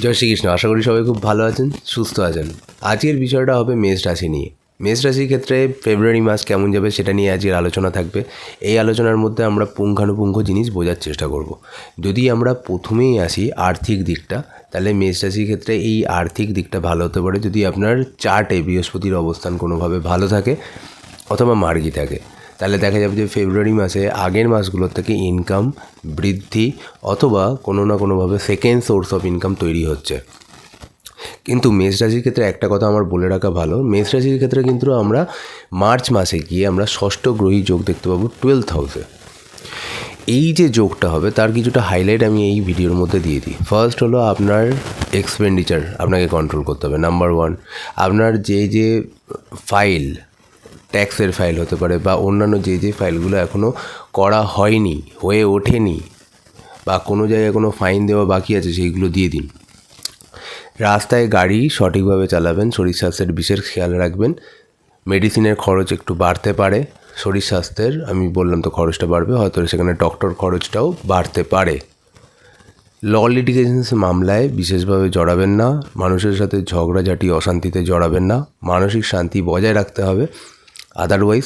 জয় শ্রীকৃষ্ণ, আশা করি সবাই খুব ভালো আছেন, সুস্থ আছেন। আজকের বিষয়টা হবে মেষ রাশি নিয়ে। মেষ রাশির ক্ষেত্রে ফেব্রুয়ারি মাস কেমন যাবে সেটা নিয়ে আজকের আলোচনা থাকবে। এই আলোচনার মধ্যে আমরা পুঙ্খানুপুঙ্খ জিনিস বোঝার চেষ্টা করব। যদি আমরা প্রথমেই আসি আর্থিক দিকটা, তাহলে মেষ রাশির ক্ষেত্রে এই আর্থিক দিকটা ভালো হতে পারে। যদি আপনার চার্টে বৃহস্পতির অবস্থান কোনোভাবে ভালো থাকে, অথবা মার্গি থাকে তাহলে দেখা যাবে যে ফেব্রুয়ারি মাসে আগের মাসগুলোর থেকে ইনকাম বৃদ্ধি অথবা কোনো না কোনোভাবে সেকেন্ড সোর্স অফ ইনকাম তৈরি হচ্ছে। কিন্তু মেষ রাশির ক্ষেত্রে একটা কথা আমার বলে রাখা ভালো, মেষ রাশির ক্ষেত্রে কিন্তু আমরা মার্চ মাসে গিয়ে আমরা ষষ্ঠ গ্রহী যোগ দেখতে পাবো টুয়েলথ হাউসে এই যে যোগটা হবে, তার কিছুটা হাইলাইট আমি এই ভিডিওর মধ্যে দিয়ে দিই। ফার্স্ট হলো আপনার এক্সপেন্ডিচার আপনাকে কন্ট্রোল করতে হবে। নাম্বার ওয়ান আপনার যে যে ফাইল ট্যাক্সের ফাইল হতে পারে বা অন্যান্য যে যে ফাইলগুলো এখনও করা হয়নি, হয়ে ওঠেনি, বা কোনো জায়গায় কোনো ফাইন দেওয়া বাকি আছে, সেইগুলো দিয়ে দিন। রাস্তায় গাড়ি সঠিকভাবে চালাবেন, শরীর স্বাস্থ্যের বিশেষ খেয়াল রাখবেন। মেডিসিনের খরচ একটু বাড়তে পারে। শরীর স্বাস্থ্যের, আমি বললাম তো খরচটা বাড়বে, হয়তো সেখানে ডক্টর খরচটাও বাড়তে পারে। ল লিটিগেশনস মামলায় বিশেষভাবে জড়াবেন না, মানুষের সাথে ঝগড়াঝাটি, অশান্তিতে জড়াবেন না। মানসিক শান্তি বজায় রাখতে হবে। আদারওয়াইজ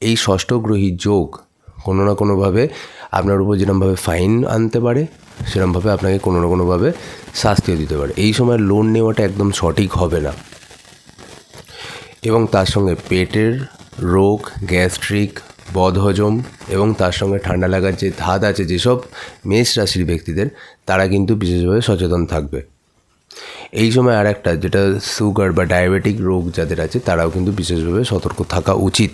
এই ষষ্ঠ গ্রহী যোগ কোনো না কোনোভাবে আপনার উপর যেরকমভাবে ফাইন আনতে পারে সেরকমভাবে আপনাকে কোনো না কোনোভাবে শাস্তিও দিতে পারে। এই সময় লোন নেওয়াটা একদম সঠিক হবে না। এবং তার সঙ্গে পেটের রোগ গ্যাস্ট্রিক বদহজম এবং তার সঙ্গে ঠান্ডা লাগার যে ধাত আছে, যেসব মেষ রাশির ব্যক্তিদের, তারা কিন্তু বিশেষভাবে সচেতন থাকবে। এই সময় আর একটা যেটা সুগার বা ডায়াবেটিক রোগ যাদের আছে, তারাও কিন্তু বিশেষভাবে সতর্ক থাকা উচিত।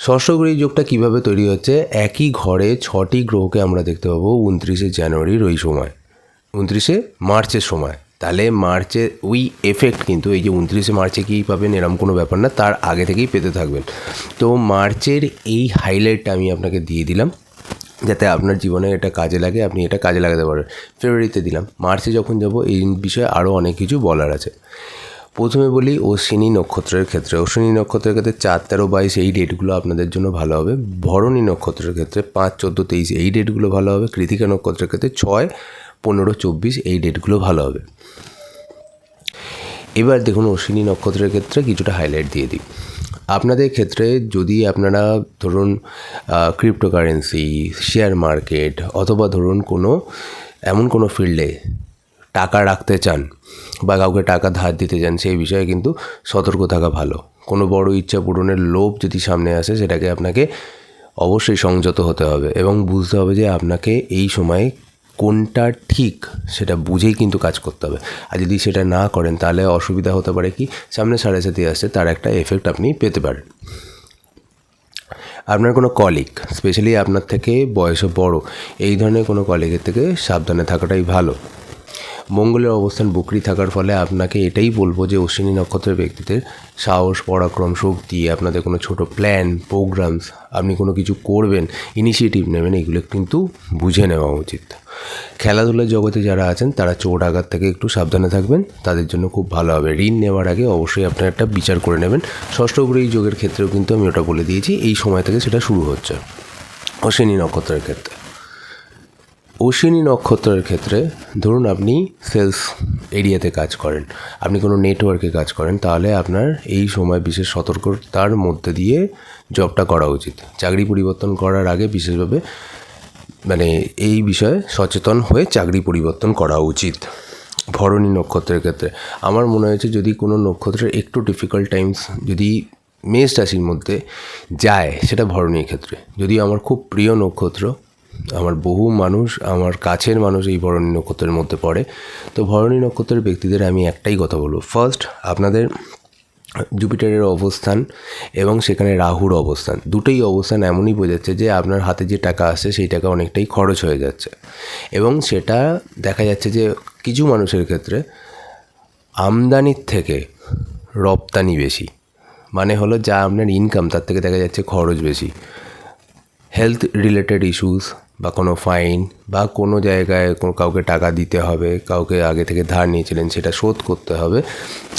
ষষ্ঠ গ্রহী যোগটা কীভাবে তৈরি হচ্ছে? একই ঘরে ছটি গ্রহকে আমরা দেখতে পাবো উনত্রিশে জানুয়ারির ওই সময়। উনত্রিশে মার্চের সময়। তাহলে মার্চে ওই এফেক্ট কিন্তু, এই যে উনত্রিশে মার্চে কী পাবেন, এরম কোনো ব্যাপার না, তার আগে থেকেই পেতে থাকবেন। তো মার্চের এই হাইলাইটটা আমি আপনাকে দিয়ে দিলাম। যাতে আপনার জীবনে এটা কাজে লাগে, আপনি এটা কাজে লাগাতে পারেন। ফেব্রুয়ারিতে দিলাম। মার্চে যখন যাব, এই বিষয়ে আরও অনেক কিছু বলার আছে। প্রথমে বলি অশ্বিনী নক্ষত্রের ক্ষেত্রে। অশ্বিনী নক্ষত্রের ক্ষেত্রে চার তেরো বাইশ এই ডেটগুলো আপনাদের জন্য ভালো হবে। ভরণী নক্ষত্রের ক্ষেত্রে পাঁচ, চোদ্দ, তেইশ এই ডেটগুলো ভালো হবে। কৃতিকা নক্ষত্রের ক্ষেত্রে ছয়, পনেরো, চব্বিশ এই ডেটগুলো ভালো হবে। এবার দেখুন অশ্বিনী নক্ষত্রের ক্ষেত্রে কিছুটা হাইলাইট দিয়ে দিই। আপনাদের ক্ষেত্রে যদি আপনারা ধরুন ক্রিপ্টোকারেন্সি শেয়ার মার্কেট অথবা ধরুন কোনো, এমন কোনো ফিল্ডে টাকা রাখতে চান বা কাউকে টাকা ধার দিতে চান, সেই বিষয়ে কিন্তু সতর্ক থাকা ভালো। কোনো বড় ইচ্ছা পূরণের লোভ যদি সামনে আসে, সেটাকে আপনাকে অবশ্যই সংযত হতে হবে এবং বুঝতে হবে যে আপনাকে এই সময়ে কোনটা ঠিক সেটা বুঝেই কিন্তু কাজ করতে হবে। আর যদি সেটা না করেন, তাহলে অসুবিধা হতে পারে কি, সামনে সাড়ে সাথে আসছে তার একটা এফেক্ট আপনি পেতে পারেন। আপনার কোনো কলিগ স্পেশালি আপনার থেকে বয়সে বড়, এই ধরনের কোনো কলিগের থেকে সাবধানে থাকাটাই ভালো। মঙ্গলের অবস্থান বকরি থাকার ফলে আপনাকে এটাই বলব যে অশ্বিনী নক্ষত্রের ব্যক্তিদের সাহস, পরাক্রম, শক্তি, আপনাদের কোনো ছোট প্ল্যান প্রোগ্রামস আপনি কোনো কিছু করবেন ইনিশিয়েটিভ নেবেন, এগুলো কিন্তু বুঝে নেওয়া উচিত। খেলাধুলার জগতে যারা আছেন, তারা চোট আঘাত থেকে একটু সাবধানে থাকবেন, তাদের জন্য খুব ভালো হবে। ঋণ নেওয়ার আগে অবশ্যই আপনার একটা বিচার করে নেবেন। ষষ্ঠ ষষ্ঠগ্রহী যোগের ক্ষেত্রেও কিন্তু আমি ওটা বলে দিয়েছি, এই সময় থেকে সেটা শুরু হচ্ছে অশ্বিনী নক্ষত্রের ক্ষেত্রে। অশ্বিনী নক্ষত্রের ক্ষেত্রে ধরুন আপনি সেলস এরিয়াতে কাজ করেন, আপনি কোনো নেটওয়ার্কে কাজ করেন, তাহলে আপনার এই সময় বিশেষ সতর্কতার মধ্যে দিয়ে জবটা করা উচিত। চাকরি পরিবর্তন করার আগে বিশেষভাবে মানে এই বিষয়ে সচেতন হয়ে চাকরি পরিবর্তন করা উচিত ভরণী নক্ষত্রের ক্ষেত্রে। আমার মনে হয়েছে যদি কোনো নক্ষত্রের একটু ডিফিকাল্ট টাইমস যদি মেষ রাশির মধ্যে যায়, সেটা ভরণীর ক্ষেত্রে। যদিও আমার খুব প্রিয় নক্ষত্র আমার বহু মানুষ, আমার কাছের মানুষ এই ভরণী নক্ষত্রের মধ্যে পড়ে। তো ভরণী নক্ষত্রের ব্যক্তিদের আমি একটাই কথা বলব। ফার্স্ট আপনাদের জুপিটারের অবস্থান এবং সেখানে রাহুর অবস্থান। দুটোই অবস্থান এমনই বোঝাচ্ছে যে আপনার হাতে যে টাকা আসছে সেই টাকা অনেকটাই খরচ হয়ে যাচ্ছে। এবং সেটা দেখা যাচ্ছে যে কিছু মানুষের ক্ষেত্রে আমদানির থেকে রপ্তানি বেশি। মানে হলো যা আপনার ইনকাম তার থেকে দেখা যাচ্ছে খরচ বেশি। হেলথ রিলেটেড ইস্যুস বা কোনো ফাইন বা কোনো জায়গায় কোনো কাউকে টাকা দিতে হবে, কাউকে আগে থেকে ধার নিয়েছিলেন সেটা শোধ করতে হবে,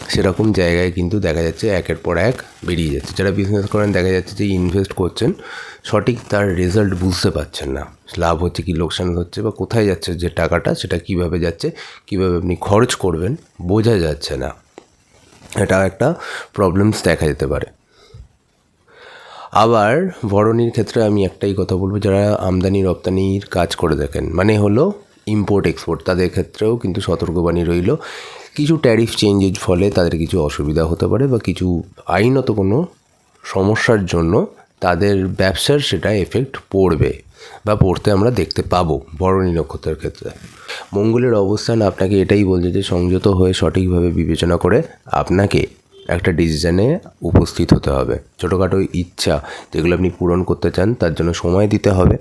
সেরকম জায়গায় কিন্তু দেখা যাচ্ছে একের পর এক বেরিয়ে যাচ্ছে। যারা বিজনেস করেন দেখা যাচ্ছে যে ইনভেস্ট করছেন, সঠিক তার রেজাল্ট বুঝতে পারছেন না। লাভ হচ্ছে কি, লোকসান হচ্ছে বা কোথায় যাচ্ছে যে টাকাটা, সেটা কীভাবে যাচ্ছে, কীভাবে আপনি খরচ করবেন, বোঝা যাচ্ছে না। এটা একটা প্রবলেমস দেখা যেতে পারে। আবার বরণির ক্ষেত্রে আমি একটাই কথা বলব, যারা আমদানি রপ্তানির কাজ করে দেখেন মানে হলো ইম্পোর্ট এক্সপোর্ট তাদের ক্ষেত্রেও কিন্তু সতর্কবাণী রইল। কিছু ট্যারিফ চেঞ্জের ফলে তাদের কিছু অসুবিধা হতে পারে বা কিছু আইনত কোনো সমস্যার জন্য তাদের ব্যবসার সেটা এফেক্ট পড়বে বা পড়তে আমরা দেখতে পাবো বরণী নক্ষত্রের ক্ষেত্রে। মঙ্গলের অবস্থান আপনাকে এটাই বলছে যে সংযত হয়ে সঠিকভাবে বিবেচনা করে আপনাকে একটা ডিসিশনে উপস্থিত হতে হবে। ছোটোখাটো ইচ্ছা যেগুলো আপনি পূরণ করতে চান, তার জন্য সময় দিতে হবে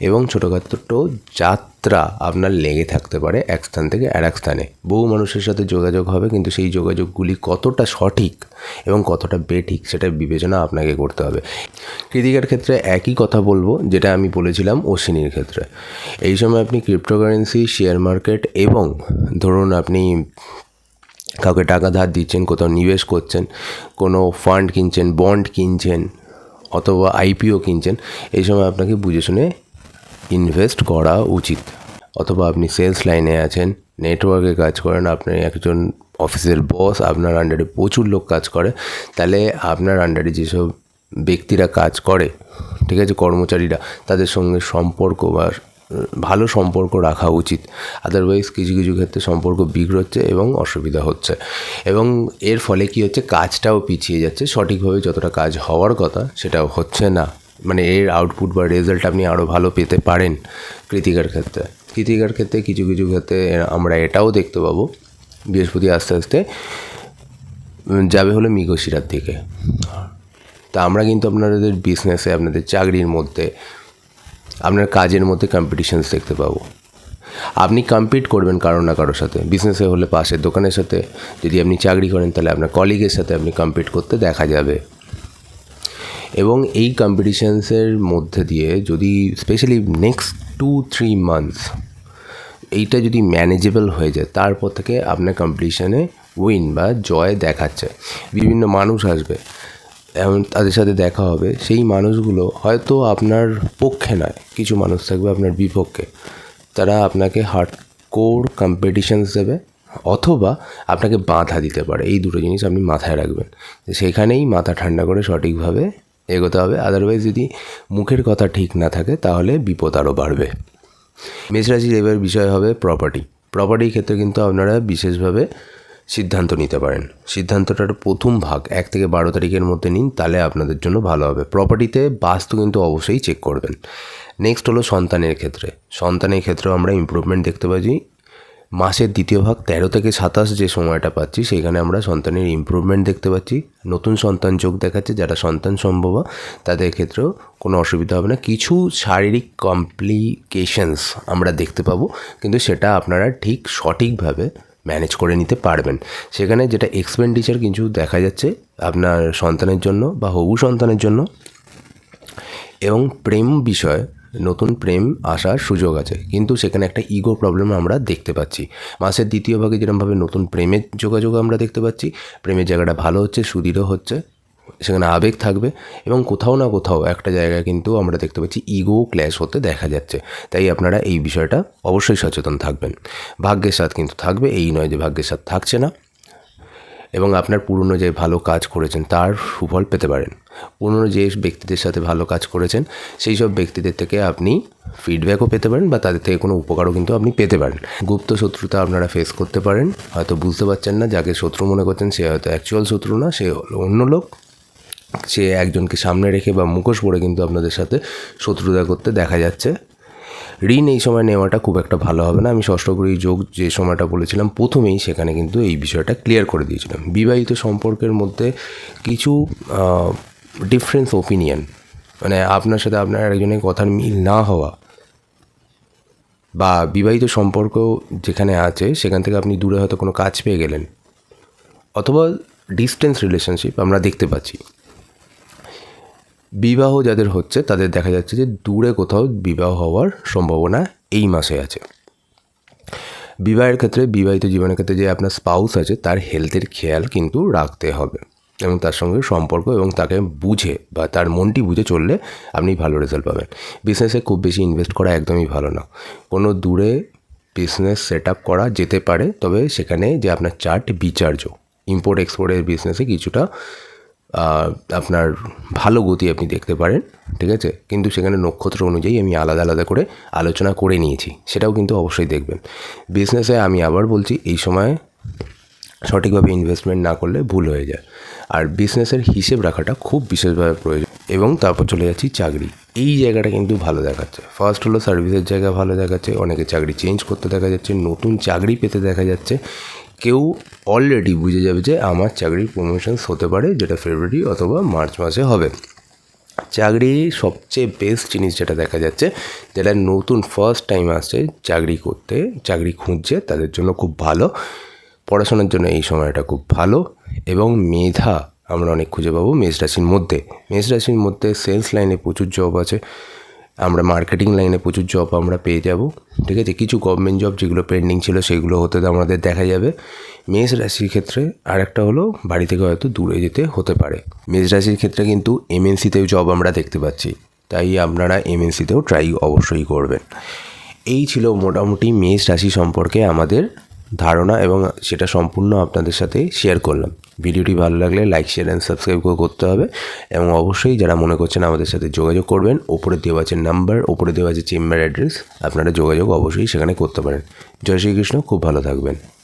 এবং ছোটোখাটো যাত্রা আপনার লেগে থাকতে পারে এক স্থান থেকে আর এক স্থানে। বহু মানুষের সাথে যোগাযোগ হবে, কিন্তু সেই যোগাযোগগুলি কতটা সঠিক এবং কতটা বেঠিক সেটা বিবেচনা আপনাকে করতে হবে। কৃতিকার ক্ষেত্রে একই কথা বলব, যেটা আমি বলেছিলাম অশ্বিনীর ক্ষেত্রে। এই সময় আপনি ক্রিপ্টোকারেন্সি শেয়ার মার্কেট এবং ধরুন আপনি কাউকে টাকা ধার দিচ্ছেন, কোথাও নিবেশ করছেন, কোনো ফান্ড কিনছেন বন্ড কিনছেন, অথবা আইপিও কিনছেন, এই সময় আপনাকে বুঝে শুনে ইনভেস্ট করা উচিত। অথবা আপনি সেলস লাইনে আছেন নেটওয়ার্কে কাজ করেন, আপনি একজন অফিসের বস আপনার আন্ডারে প্রচুর লোক কাজ করে, তাহলে আপনার আন্ডারে যেসব ব্যক্তিরা কাজ করে, ঠিক আছে, কর্মচারীরা, তাদের সঙ্গে সম্পর্ক বা ভালো সম্পর্ক রাখা উচিত। আদারওয়াইজ কিছু কিছু ক্ষেত্রে সম্পর্ক বিগড়চ্ছে এবং অসুবিধা হচ্ছে। এবং এর ফলে কি হচ্ছে? কাজটাও পিছিয়ে যাচ্ছে। সঠিকভাবে যতটা কাজ হওয়ার কথা সেটাও হচ্ছে না। মানে এর আউটপুট বা রেজাল্ট আপনি আরও ভালো পেতে পারেন কৃতিকার ক্ষেত্রে। কৃতিকার ক্ষেত্রে কিছু কিছু ক্ষেত্রে আমরা এটাও দেখতে পাবো। বৃহস্পতি আস্তে আস্তে যাবে হলো মৃগশিরার দিকে। তা আমরা কিন্তু আপনাদের বিজনেসে আপনাদের চাকরির মধ্যে আপনার কাজের মধ্যে কম্পিটিশানস দেখতে পাবো। আপনি কম্পিট করবেন কারও না কারোর সাথে। বিজনেসে হলে, পাশের দোকানের সাথে যদি আপনি চাকরি করেন, তাহলে আপনার কলিগের সাথে আপনি কম্পিট করতে দেখা যাবে। এবং এই কম্পিটিশানসের মধ্যে দিয়ে যদি specially next two three months এইটা যদি ম্যানেজেবল হয়ে যায়, তারপর থেকে আপনার কম্পিটিশানে উইন বা জয় দেখাচ্ছে। বিভিন্ন মানুষ আসবে। তাদের সাথে দেখা হবে, সেই মানুষগুলো হয়তো আপনার পক্ষে নয়, কিছু মানুষ থাকবে আপনার বিপক্ষে। তারা আপনাকে হার্ড কোর কম্পিটিশানস দেবে অথবা আপনাকে বাধা দিতে পারে। এই দুটো জিনিস আপনি মাথায় রাখবেন। সেখানেই মাথা ঠান্ডা করে সঠিকভাবে এগোতে হবে। আদারওয়াইজ যদি মুখের কথা ঠিক না থাকে, তাহলে বিপদ আরও বাড়বে। মেষরাশির এবার বিষয় হবে প্রপার্টি প্রপার্টির ক্ষেত্রে কিন্তু আপনারা বিশেষভাবে সিদ্ধান্ত নিতে পারেন। সিদ্ধান্তটার প্রথম ভাগ এক থেকে বারো তারিখের মধ্যে নিন, তাহলে আপনাদের জন্য ভালো হবে। প্রপার্টিতে বাস্তু কিন্তু অবশ্যই চেক করবেন। নেক্সট হলো সন্তানের ক্ষেত্রে। সন্তানের ক্ষেত্রেও আমরা ইম্প্রুভমেন্ট দেখতে পাচ্ছি। মাসের দ্বিতীয় ভাগ তেরো থেকে সাতাশ যে সময়টা পাচ্ছি, সেখানে আমরা সন্তানের ইম্প্রুভমেন্ট দেখতে পাচ্ছি। নতুন সন্তান যোগ দেখাচ্ছে, যারা সন্তান সম্ভব, তাদের ক্ষেত্রেও কোনো অসুবিধা হবে না। কিছু শারীরিক কমপ্লিকেশনস আমরা দেখতে পাবো, কিন্তু সেটা আপনারা ঠিক সঠিকভাবে ম্যানেজ করে নিতে পারবেন। সেখানে যেটা এক্সপেন্ডিচার কিছু দেখা যাচ্ছে আপনার সন্তানের জন্য বা হবু সন্তানের জন্য। এবং প্রেম বিষয় নতুন প্রেম আসার সুযোগ আছে। কিন্তু সেখানে একটা ইগো প্রবলেম আমরা দেখতে পাচ্ছি। মাসের দ্বিতীয় ভাগে যেরকমভাবে নতুন প্রেমের যোগাযোগ আমরা দেখতে পাচ্ছি। প্রেমের জায়গাটা ভালো হচ্ছে, সুদৃঢ় হচ্ছে। সেখানে আবেগ থাকবে এবং কোথাও না কোথাও একটা জায়গায় কিন্তু আমরা দেখতে পাচ্ছি ইগো ক্ল্যাশ হতে দেখা যাচ্ছে। তাই আপনারা এই বিষয়টা অবশ্যই সচেতন থাকবেন। ভাগ্যের সাথ কিন্তু থাকবে, এই নয় যে ভাগ্যের সাথ থাকছে না। এবং আপনার পুরনো যে ভালো কাজ করেছেন তার সুফল পেতে পারেন। পুরনো যে ব্যক্তিদের সাথে ভালো কাজ করেছেন, সেই সব ব্যক্তিদের থেকে আপনি ফিডব্যাকও পেতে পারেন বা তাদের থেকে কোনো উপকারও কিন্তু আপনি পেতে পারেন। গুপ্ত শত্রুতা আপনারা ফেস করতে পারেন, হয়তো বুঝতে পারছেন না, যাকে শত্রু মনে করছেন সে হয়তো অ্যাকচুয়াল শত্রু না, সে অন্য লোক। সে একজনকে সামনে রেখে বা মুখোশ পরে কিন্তু আপনাদের সাথে শত্রুতা করতে দেখা যাচ্ছে। ঋণ এই সময় নেওয়াটা খুব একটা ভালো হবে না। আমি ষষ্ঠগুড়ি যোগ যে সময়টা বলেছিলাম, প্রথমেই সেখানে কিন্তু এই বিষয়টা ক্লিয়ার করে দিয়েছিলাম। বিবাহিত সম্পর্কের মধ্যে কিছু ডিফারেন্স ওপিনিয়ন মানে আপনার সাথে আপনার একজনের কথার মিল না হওয়া বা বিবাহিত সম্পর্ক যেখানে আছে, সেখান থেকে আপনি দূরে হয়তো কোনো কাজ পেয়ে গেলেন। অথবা ডিস্টেন্স রিলেশনশিপ আমরা দেখতে পাচ্ছি। বিবাহ যাদের হচ্ছে, তাদের দেখা যাচ্ছে যে দূরে কোথাও বিবাহ হওয়ার সম্ভাবনা এই মাসে আছে। বিবাহের ক্ষেত্রে, বিবাহিত জীবনের ক্ষেত্রে যে আপনার স্পাউস আছে, তার হেলথের খেয়াল কিন্তু রাখতে হবে এবং তার সঙ্গে সম্পর্ক এবং তাকে বুঝে বা তার মনটি বুঝে চললে আপনি ভালো রেজাল্ট পাবেন। বিজনেসে খুব বেশি ইনভেস্ট করা একদমই ভালো না। কোনো দূরে বিজনেস সেট আপ করা যেতে পারে, তবে সেখানে যে আপনার চার্ট বিচার্য ইম্পোর্ট এক্সপোর্টের বিজনেসে কিছুটা আপনার ভালো গতি আপনি দেখতে পারেন, ঠিক আছে? কিন্তু সেখানে নক্ষত্র অনুযায়ী আমি আলাদা আলাদা করে আলোচনা করে নিয়েছি, সেটাও কিন্তু অবশ্যই দেখবেন। বিজনেসে আমি আবার বলছি, এই সময় সঠিকভাবে ইনভেস্টমেন্ট না করলে ভুল হয়ে যায়। আর বিজনেসের হিসেব রাখাটা খুব বিশেষভাবে প্রয়োজন। এবং তারপর চলে যাচ্ছি চাকরি। এই জায়গাটা কিন্তু ভালো দেখাচ্ছে। ফার্স্ট হলো সার্ভিসের জায়গা ভালো দেখাচ্ছে, অনেকে চাকরি চেঞ্জ করতে দেখা যাচ্ছে, নতুন চাকরি পেতে দেখা যাচ্ছে। কেউ অলরেডি বুঝে যাবে যে আমার চাকরির প্রমোশনস হতে পারে, যেটা ফেব্রুয়ারি অথবা মার্চ মাসে হবে। চাকরি সবচেয়ে বেস্ট জিনিস যেটা দেখা যাচ্ছে যেটা নতুন ফার্স্ট টাইম আসছে চাকরি করতে, চাকরি খুঁজছে, তাদের জন্য খুব ভালো। পড়াশোনার জন্য এই সময়টা খুব ভালো এবং মেধা আমরা অনেক খুঁজে পাবো মেষ রাশির মধ্যে। মেষ রাশির মধ্যে সেলস লাইনে প্রচুর জব আছে। আমরা মার্কেটিং লাইনে প্রচুর জব আমরা পেয়ে যাব, ঠিক আছে? কিছু গভর্নমেন্ট জব যেগুলো পেন্ডিং ছিল সেগুলো হতে আমাদের দেখা যাবে। মেষ রাশির ক্ষেত্রে আর একটা হলো বাড়ি থেকে হয়তো দূরে যেতে হতে পারে। মেষ রাশির ক্ষেত্রে কিন্তু এমএনসিতেও জব আমরা দেখতে পাচ্ছি, তাই আপনারা এমএনসিতেও ট্রাই অবশ্যই করবেন। এই ছিল মোটামুটি মেষ রাশি সম্পর্কে আমাদের ধারণা এবং সেটা সম্পূর্ণ আপনাদের সাথে শেয়ার করলাম। ভিডিওটি ভালো লাগলে লাইক শেয়ার অ্যান্ড সাবস্ক্রাইব করে করতে হবে এবং অবশ্যই যারা মনে করছেন আমাদের সাথে যোগাযোগ করবেন, ওপরে দেওয়া আছে নাম্বার ওপরে দেওয়া আছে চেম্বার অ্যাড্রেস আপনারা যোগাযোগ অবশ্যই সেখানে করতে পারেন। জয় শ্রীকৃষ্ণ, খুব ভালো থাকবেন।